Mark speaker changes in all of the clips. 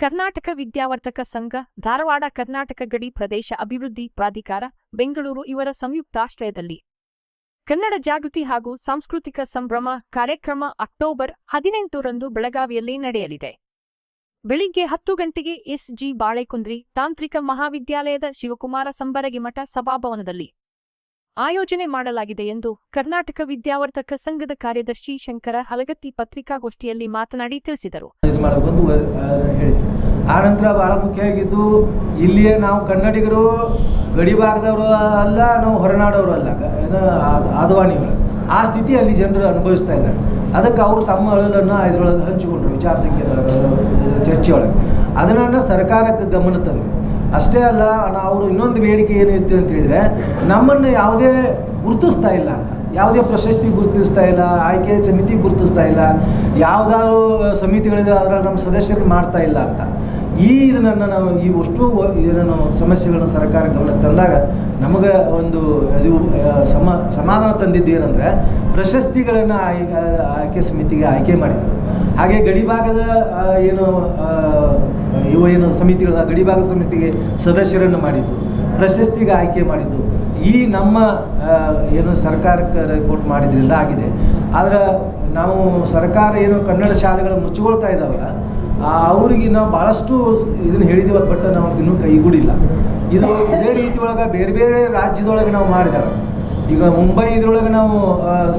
Speaker 1: ಕರ್ನಾಟಕ ವಿದ್ಯಾವರ್ತಕ ಸಂಘ, ಧಾರವಾಡ ಕರ್ನಾಟಕ ಗಡಿ ಪ್ರದೇಶ ಅಭಿವೃದ್ಧಿ ಪ್ರಾಧಿಕಾರ, ಬೆಂಗಳೂರು ಇವರ ಸಂಯುಕ್ತಾಶ್ರಯದಲ್ಲಿ. ಕನ್ನಡ ಜಾಗೃತಿ ಹಾಗೂ ಸಾಂಸ್ಕೃತಿಕ ಸಂಭ್ರಮ ಕಾರ್ಯಕ್ರಮ ಅಕ್ಟೋಬರ್ ಹದಿನೆಂಟರಂದು ಬೆಳಗಾವಿಯಲ್ಲಿ ನಡೆಯಲಿದೆ. ಬೆಳಿಗ್ಗೆ ಹತ್ತು ಗಂಟೆಗೆ ಎಸ್ಜಿ ಬಾಳೆಕುಂದ್ರಿ ತಾಂತ್ರಿಕ ಮಹಾವಿದ್ಯಾಲಯದ ಶಿವಕುಮಾರ ಸಂಬರಗಿಮಠ ಸಭಾಭವನದಲ್ಲಿ. ಆಯೋಜನೆ ಮಾಡಲಾಗಿದೆ ಎಂದು ಕರ್ನಾಟಕ ವಿದ್ಯಾವರ್ತಕ ಸಂಘದ ಕಾರ್ಯದರ್ಶಿ ಶಂಕರ ಹಲಗತ್ತಿ ಪತ್ರಿಕಾಗೋಷ್ಠಿಯಲ್ಲಿ ಮಾತನಾಡಿ ತಿಳಿಸಿದರು.
Speaker 2: ಆನಂತರ ಆ, ಹೇಳಿದ್ರು. ಆ ನಂತರ ಭಾಳ ಮುಖ್ಯ ಆಗಿದ್ದು ಇಲ್ಲಿಯೇ ನಾವು ಕನ್ನಡಿಗರು ಗಡಿ ಭಾಗದವರು ಅಲ್ಲ ನಾವು ಹೊರನಾಡವರು ಅಲ್ಲ ಗ- ಏನು ಆದ್- ಆದವಾನಿಗಳು. ಆ ಸ್ಥಿತಿ ಅಲ್ಲಿ ಜನರು ಅನುಭವಿಸ್ತಾ ಇದ್ದಾರೆ. ಅದಕ್ಕೆ ಅವರು ತಮ್ಮ ಅಳಲನ್ನು ಇದರೊಳಗೆ ಹಂಚಿಕೊಂಡ್ರು ವಿಚಾರ ಸಂಖ್ಯೆ ಚರ್ಚೆಯೊಳಗೆ. ಅದನ್ನು ಸರ್ಕಾರಕ್ಕೆ ಗಮನ ತಂದು ಅಷ್ಟೇ ಅಲ್ಲ ಅವರು ಇನ್ನೊಂದು ಬೇಡಿಕೆ ಏನು ಇತ್ತು ಅಂತ ಹೇಳಿದರೆ, ನಮ್ಮನ್ನು ಯಾವುದೇ ಗುರುತಿಸ್ತಾ ಇಲ್ಲ ಯಾವುದೇ ಪ್ರಶಸ್ತಿ ಗುರುತಿಸ್ತಾ ಇಲ್ಲ, ಆಯ್ಕೆ ಸಮಿತಿ ಗುರುತಿಸ್ತಾ ಇಲ್ಲ, ಯಾವುದಾದ್ರು ಸಮಿತಿಗಳಿದೆ ನಮ್ಮ ಸದಸ್ಯರು ಮಾಡ್ತಾ ಇಲ್ಲ ಅಂತ. ಈ ಇದನ್ನು ನಾವು ಈ ಅಷ್ಟು ಇದನ್ನು ಸಮಸ್ಯೆಗಳನ್ನ ಸರ್ಕಾರ ಗಮನಕ್ಕೆ ತಂದಾಗ ನಮಗೆ ಒಂದು ಇದು ಸಮ, ಸಮಾಧಾನ ತಂದಿದ್ದು ಏನಂದರೆ ಪ್ರಶಸ್ತಿಗಳನ್ನು ಆಯ್ಕೆ ಆಯ್ಕೆ ಸಮಿತಿಗೆ ಆಯ್ಕೆ ಮಾಡಿದ್ರು. ಹಾಗೆ ಗಡಿಭಾಗದ ಏನು ಇವು ಏನು ಸಮಿತಿಗಳ ಗಡಿಭಾಗದ ಸಮಿತಿಗೆ ಸದಸ್ಯರನ್ನು ಮಾಡಿದ್ದು ಪ್ರಶಸ್ತಿಗೆ ಆಯ್ಕೆ ಮಾಡಿದ್ದು ಈ ನಮ್ಮ ಏನು ಸರ್ಕಾರಕ್ಕೆ ರಿಪೋರ್ಟ್ ಮಾಡಿದ್ರಿಂದ ಆಗಿದೆ. ಆದರೆ ನಾವು ಸರ್ಕಾರ ಏನು ಕನ್ನಡ ಶಾಲೆಗಳು ಮುಚ್ಚಿಕೊಳ್ತಾ ಇದ್ದಾವಲ್ಲ ಅವರಿಗೆ ನಾವು ಭಾಳಷ್ಟು ಇದನ್ನ ಹೇಳಿದ್ದೀವಿ ಬಟ್ ನಾವು ಇನ್ನೂ ಕೈಗೂಡಿಲ್ಲ ಇದು ಇದೇ ರೀತಿ ಒಳಗೆ ಬೇರೆ ಬೇರೆ ರಾಜ್ಯದೊಳಗೆ ನಾವು ಮಾಡಿದಾವೆ. ಈಗ ಮುಂಬೈ ಇದ್ರೊಳಗೆ ನಾವು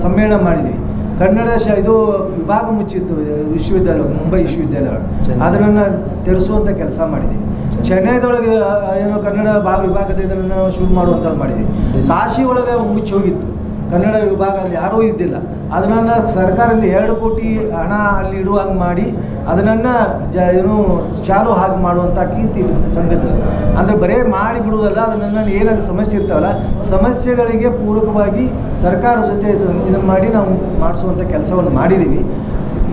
Speaker 2: ಸಮ್ಮೇಳನ ಮಾಡಿದ್ವಿ. ಕನ್ನಡ ಶ ಇದು ವಿಭಾಗ ಮುಚ್ಚಿತ್ತು ವಿಶ್ವವಿದ್ಯಾಲಯ ಮುಂಬೈ ವಿಶ್ವವಿದ್ಯಾಲಯ. ಅದನ್ನು ತೆರೆಸುವಂಥ ಕೆಲಸ ಮಾಡಿದ್ದೀವಿ ಚೆನ್ನೈದೊಳಗೆ ಏನು ಕನ್ನಡ ಭಾಗ ವಿಭಾಗದ ಇದನ್ನು ನಾವು ಶುರು ಮಾಡುವಂಥದ್ದು ಮಾಡಿದ್ವಿ. ಕಾಶಿ ಒಳಗೆ ಮುಚ್ಚಿ ಹೋಗಿತ್ತು. ಕನ್ನಡ ವಿಭಾಗ ಅಲ್ಲಿ ಯಾರೂ ಇದ್ದಿಲ್ಲ. ಅದನ್ನು ಸರ್ಕಾರದಿಂದ ಎರಡು ಕೋಟಿ ಹಣ ಅಲ್ಲಿ ಇಡುವಂಗೆ ಮಾಡಿ ಅದನ್ನು ಜ ಏನು ಚಾಲು ಹಾಗೆ ಮಾಡುವಂಥ ಕೀರ್ತಿ ಸಂಘದ ಅಂದರೆ ಬರೇ ಮಾಡಿ ಬಿಡುವುದಲ್ಲ ಅದನ್ನು ಏನಾದರೂ ಸಮಸ್ಯೆ ಇರ್ತಾವಲ್ಲ, ಸಮಸ್ಯೆಗಳಿಗೆ ಪೂರಕವಾಗಿ ಸರ್ಕಾರ ಜೊತೆ ಇದನ್ನು ಮಾಡಿ ನಾವು ಮಾಡಿಸುವಂಥ ಕೆಲಸವನ್ನು ಮಾಡಿದ್ದೀವಿ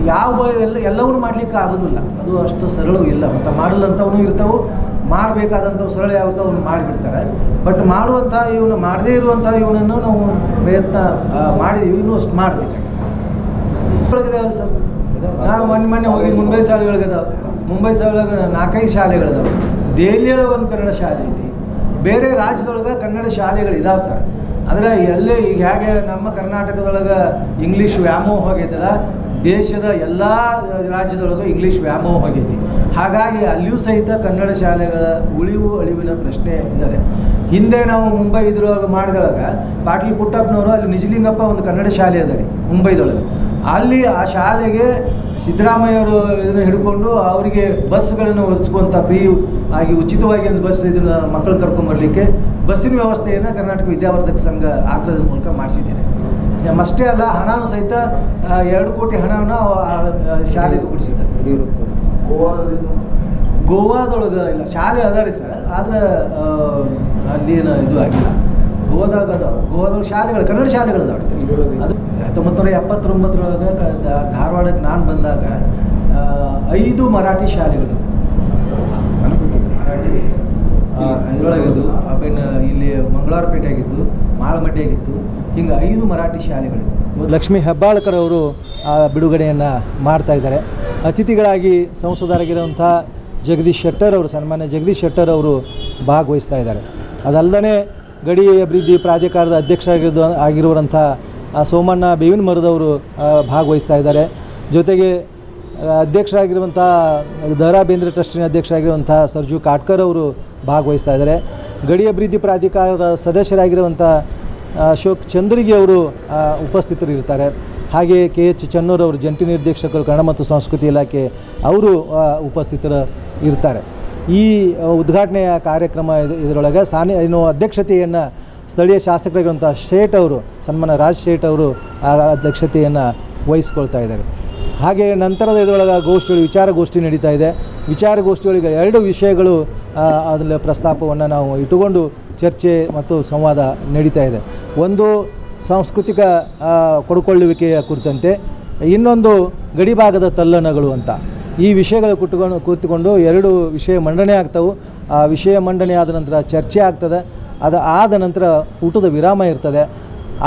Speaker 2: ಯಾವ ಎಲ್ಲ ಎಲ್ಲವನ್ನೂ ಮಾಡಲಿಕ್ಕೆ ಆಗೋದಿಲ್ಲ. ಅದು ಅಷ್ಟು ಸರಳವೂ ಇಲ್ಲ. ಮತ್ತು ಮಾಡಲ್ಲಂಥವೂ ಇರ್ತಾವೆ, ಮಾಡಬೇಕಾದಂಥವು ಸರಳ ಯಾವತ್ತೋ ಅವನು ಮಾಡಿಬಿಡ್ತಾರೆ. ಬಟ್ ಮಾಡುವಂಥ ಇವನು, ಮಾಡದೇ ಇರುವಂಥ ಇವನನ್ನು ನಾವು ಪ್ರಯತ್ನ ಮಾಡಿದೀವಿ ಇವನು ಅಷ್ಟು ಮಾಡಬೇಕಾಗಿದೆ ಸರ್? ನಾವು ಮೊನ್ನೆ ಮೊನ್ನೆ ಹೋಗಿ ಮುಂಬೈ ಶಾಲೆಗಳಿಗದಾವೆ ಮುಂಬೈ ಶಾಲೆಗಳ ನಾಲ್ಕೈದು ಶಾಲೆಗಳಿದಾವೆ. ದೆಹಲಿಯೊಳಗೆ ಒಂದು ಕನ್ನಡ ಶಾಲೆ ಐತಿ. ಬೇರೆ ರಾಜ್ಯದೊಳಗೆ ಕನ್ನಡ ಶಾಲೆಗಳು ಇದಾವೆ ಸರ್. ಆದರೆ ಎಲ್ಲೇ ಈಗ ಹೇಗೆ ನಮ್ಮ ಕರ್ನಾಟಕದೊಳಗೆ ಇಂಗ್ಲೀಷ್ ವ್ಯಾಮೋಹ ಆಗೈತಲ್ಲ ದೇಶದ ಎಲ್ಲ ರಾಜ್ಯದೊಳಗೂ ಇಂಗ್ಲೀಷ್ ವ್ಯಾಮೋಹ ಆಗೈತಿ ಹಾಗಾಗಿ ಅಲ್ಲಿಯೂ ಸಹಿತ ಕನ್ನಡ ಶಾಲೆಗಳ ಉಳಿವು ಅಳಿವಿನ ಪ್ರಶ್ನೆ ಇದೆ ಹಿಂದೆ ನಾವು ಮುಂಬೈ ಇದ್ರೊಳಗೆ ಮಾಡಿದೊಳಗೆ ಪಾಟೀಲ್ ಪುಟ್ಟಪ್ಪನವರು ಅಲ್ಲಿ ನಿಜಲಿಂಗಪ್ಪ ಒಂದು ಕನ್ನಡ ಶಾಲೆ ಅದ ಮುಂಬೈದೊಳಗೆ. ಅಲ್ಲಿ ಆ ಶಾಲೆಗೆ ಸಿದ್ದರಾಮಯ್ಯವರು ಇದನ್ನು ಹಿಡ್ಕೊಂಡು ಅವರಿಗೆ ಬಸ್ಗಳನ್ನು ಒದಗಿಸುವಂಥ ಫ್ರೀ ಆಗಿ ಉಚಿತವಾಗಿ ಒಂದು ಬಸ್ ಇದನ್ನು ಮಕ್ಕಳನ್ನ ಕರ್ಕೊಂಬರ್ಲಿಕ್ಕೆ ಬಸ್ಸಿನ ವ್ಯವಸ್ಥೆಯನ್ನು ಕರ್ನಾಟಕ ವಿದ್ಯಾವರ್ಧಕ ಸಂಘ ಆಗ್ರಹದ ಮೂಲಕ ಮಾಡಿಸಿದ್ದೇನೆ ಅಷ್ಟೇ ಅಲ್ಲ ಹಣನೂ ಸಹಿತ ಎರಡು ಕೋಟಿ ಹಣವನ್ನು ಶಾಲೆಗೆ ಕೊಡಿಸಿದ್ದಾರೆ. ಗೋವಾದೊಳಗೆ ಇಲ್ಲ ಶಾಲೆ ಅದ ರೀ ಸರ್ ಆದ್ರೆ ಆ, ಅಲ್ಲಿ ಏನು ಇದು ಆಗಿಲ್ಲ. ಗೋವಾದಾಗ ಅದಾವ ಗೋವಾದೊಳಗೆ ಶಾಲೆಗಳು ಕನ್ನಡ ಶಾಲೆಗಳು ಅದು ಹತ್ತೊಂಬತ್ತು ನೂರ ಎಪ್ಪತ್ತೊಂಬತ್ತರೊಳಗೆ ಧಾರವಾಡಕ್ಕೆ ನಾನು ಬಂದಾಗ ಐದು ಮರಾಠಿ ಶಾಲೆಗಳು ಮರಾಠಿ. ಇದರೊಳಗಿದ್ದು ಆಮೇಲೆ ಇಲ್ಲಿ ಮಂಗಳವಾರಪೇಟೆ ಆಗಿತ್ತು ಮಾಳಮಡ್ಡಿ ಆಗಿತ್ತು ಹಿಂಗೆ ಐದು ಮರಾಠಿ ಶಾಲೆಗಳಿವೆ. ಲಕ್ಷ್ಮೀ ಹೆಬ್ಬಾಳ್ಕರ್ ಅವರು ಆ ಬಿಡುಗಡೆಯನ್ನು ಮಾಡ್ತಾ ಇದ್ದಾರೆ. ಅತಿಥಿಗಳಾಗಿ ಸಂಸದರಾಗಿರುವಂಥ ಜಗದೀಶ್ ಶೆಟ್ಟರ್ ಅವರು, ಸನ್ಮಾನ್ಯ ಜಗದೀಶ್ ಶೆಟ್ಟರ್ ಅವರು ಭಾಗವಹಿಸ್ತಾ ಇದ್ದಾರೆ. ಅದಲ್ಲದೆ ಗಡಿ ಅಭಿವೃದ್ಧಿ ಪ್ರಾಧಿಕಾರದ ಅಧ್ಯಕ್ಷ ಆಗಿರುವಂಥ ಸೋಮಣ್ಣ ಬೇವಿನ ಮರದವರು ಭಾಗವಹಿಸ್ತಾ ಇದ್ದಾರೆ. ಜೊತೆಗೆ ಅಧ್ಯಕ್ಷರಾಗಿರುವಂಥ ದರಾ ಬೇಂದ್ರೆ ಟ್ರಸ್ಟಿನ ಅಧ್ಯಕ್ಷರಾಗಿರುವಂಥ ಸರ್ಜು ಕಾಟ್ಕರ್ ಅವರು ಭಾಗವಹಿಸ್ತಾ ಇದ್ದಾರೆ. ಗಡಿ ಅಭಿವೃದ್ಧಿ ಪ್ರಾಧಿಕಾರದ ಸದಸ್ಯರಾಗಿರುವಂಥ ಅಶೋಕ್ ಚಂದ್ರಿಗೆ ಅವರು ಉಪಸ್ಥಿತರಿರ್ತಾರೆ ಹಾಗೆ ಕೆ ಎಚ್ ಚನ್ನೂರ್ ಅವರು ಜಂಟಿ ನಿರ್ದೇಶಕರು, ಕನ್ನಡ ಮತ್ತು ಸಂಸ್ಕೃತಿ ಇಲಾಖೆ ಅವರು ಉಪಸ್ಥಿತರು ಇರ್ತಾರೆ ಈ ಉದ್ಘಾಟನೆಯ ಕಾರ್ಯಕ್ರಮ ಇದು, ಇದರೊಳಗೆ ಸಾನಿ ಏನು ಅಧ್ಯಕ್ಷತೆಯನ್ನು ಸ್ಥಳೀಯ ಶಾಸಕರಾಗಿರುವಂಥ ಶೇಟ್ ಅವರು ಸನ್ಮಾನ ರಾಜ್ ಶೇಟ್ ಅವರು ಅಧ್ಯಕ್ಷತೆಯನ್ನು ವಹಿಸ್ಕೊಳ್ತಾ ಇದ್ದಾರೆ. ಹಾಗೆ ನಂತರದ ಇದರೊಳಗೆ ಗೋಷ್ಠಿಗಳು ವಿಚಾರಗೋಷ್ಠಿ ನಡೀತಾ ಇದೆ. ವಿಚಾರಗೋಷ್ಠಿಗಳಿಗೆ ಎರಡು ವಿಷಯಗಳು ಅದರ ಪ್ರಸ್ತಾಪವನ್ನು ನಾವು ಇಟ್ಟುಕೊಂಡು ಚರ್ಚೆ ಮತ್ತು ಸಂವಾದ ನಡೀತಾ ಇದೆ. ಒಂದು ಸಾಂಸ್ಕೃತಿಕ ಕೊಡುಕೊಳ್ಳುವಿಕೆಯ ಕುರಿತಂತೆ, ಇನ್ನೊಂದು ಗಡಿಭಾಗದ ತಲ್ಲಣಗಳು ಅಂತ. ಈ ವಿಷಯಗಳು ಕುಟ್ಕೊಂಡು ಕೂತುಕೊಂಡು ಎರಡು ವಿಷಯ ಮಂಡನೆ ಆಗ್ತವೆ. ಆ ವಿಷಯ ಮಂಡನೆ ಆದ ನಂತರ ಚರ್ಚೆ ಆಗ್ತದೆ. ಅದು ಆದ ನಂತರ ಊಟದ ವಿರಾಮ ಇರ್ತದೆ.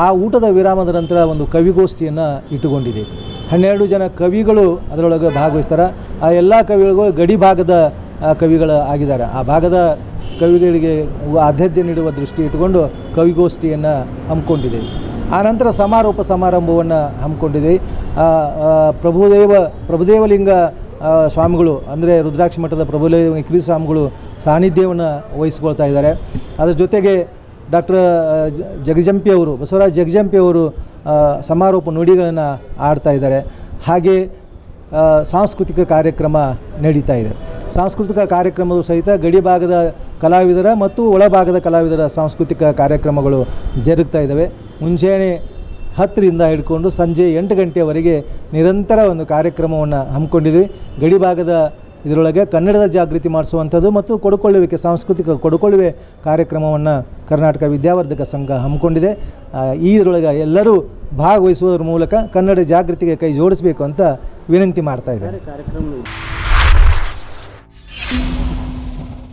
Speaker 2: ಆ ಊಟದ ವಿರಾಮದ ನಂತರ ಒಂದು ಕವಿಗೋಷ್ಠಿಯನ್ನು ಇಟ್ಟುಕೊಂಡಿದೆ. ಹನ್ನೆರಡು ಜನ ಕವಿಗಳು ಅದರೊಳಗೆ ಭಾಗವಹಿಸ್ತಾರೆ. ಆ ಎಲ್ಲ ಕವಿಗಳು ಗಡಿ ಭಾಗದ ಕವಿಗಳ ಆಗಿದ್ದಾರೆ. ಆ ಭಾಗದ ಕವಿಗಳಿಗೆ ಆದ್ಯತೆ ನೀಡುವ ದೃಷ್ಟಿ ಇಟ್ಟುಕೊಂಡು ಕವಿಗೋಷ್ಠಿಯನ್ನು ಆ ನಂತರ ಸಮಾರೋಪ ಸಮಾರಂಭವನ್ನು ಹಮ್ಮಿಕೊಂಡಿದ್ದೀವಿ ಪ್ರಭುದೇವ, ಪ್ರಭುದೇವಲಿಂಗ ಸ್ವಾಮಿಗಳು, ಅಂದರೆ ರುದ್ರಾಕ್ಷಿ ಮಠದ ಪ್ರಭುದೇವ ಸ್ವಾಮಿಗಳು ಸಾನ್ನಿಧ್ಯವನ್ನು ವಹಿಸ್ಕೊಳ್ತಾ ಇದ್ದಾರೆ. ಅದರ ಜೊತೆಗೆ ಡಾಕ್ಟರ್ ಜಗಜಂಪಿಯವರು ಬಸವರಾಜ್ ಜಗಜಂಪಿ ಅವರು ಸಮಾರೋಪ ನುಡಿಗಳನ್ನು ಆಡ್ತಾ ಇದ್ದಾರೆ. ಹಾಗೆ ಸಾಂಸ್ಕೃತಿಕ ಕಾರ್ಯಕ್ರಮ ನಡೀತಾ ಇದೆ. ಸಾಂಸ್ಕೃತಿಕ ಕಾರ್ಯಕ್ರಮದ ಸಹಿತ ಗಡಿ ಭಾಗದ ಕಲಾವಿದರ ಮತ್ತು ಒಳಭಾಗದ ಕಲಾವಿದರ ಸಾಂಸ್ಕೃತಿಕ ಕಾರ್ಯಕ್ರಮಗಳು ಜರುಗ್ತಾ ಇದ್ದಾವೆ. ಮುಂಜಾನೆ ಹತ್ತರಿಂದ ಹಿಡ್ಕೊಂಡು ಸಂಜೆ ಎಂಟು ಗಂಟೆಯವರೆಗೆ ನಿರಂತರ ಒಂದು ಕಾರ್ಯಕ್ರಮವನ್ನು ಹಮ್ಮಿಕೊಂಡಿದ್ವಿ. ಗಡಿ ಭಾಗದ ಇದರೊಳಗೆ ಕನ್ನಡದ ಜಾಗೃತಿ ಮಾಡಿಸುವಂಥದ್ದು ಮತ್ತು ಕೊಡುಕೊಳ್ಳುವಿಕೆ, ಸಾಂಸ್ಕೃತಿಕ ಕೊಡುಕೊಳ್ಳುವೆ ಕಾರ್ಯಕ್ರಮವನ್ನು ಕರ್ನಾಟಕ ವಿದ್ಯಾವರ್ಧಕ ಸಂಘ ಹಮ್ಮಿಕೊಂಡಿದೆ. ಇದರೊಳಗೆ ಎಲ್ಲರೂ ಭಾಗವಹಿಸುವುದರ ಮೂಲಕ ಕನ್ನಡ ಜಾಗೃತಿಗೆ ಕೈ ಜೋಡಿಸಬೇಕು ಅಂತ ವಿನಂತಿ ಮಾಡ್ತಾ ಇದ್ದಾರೆ.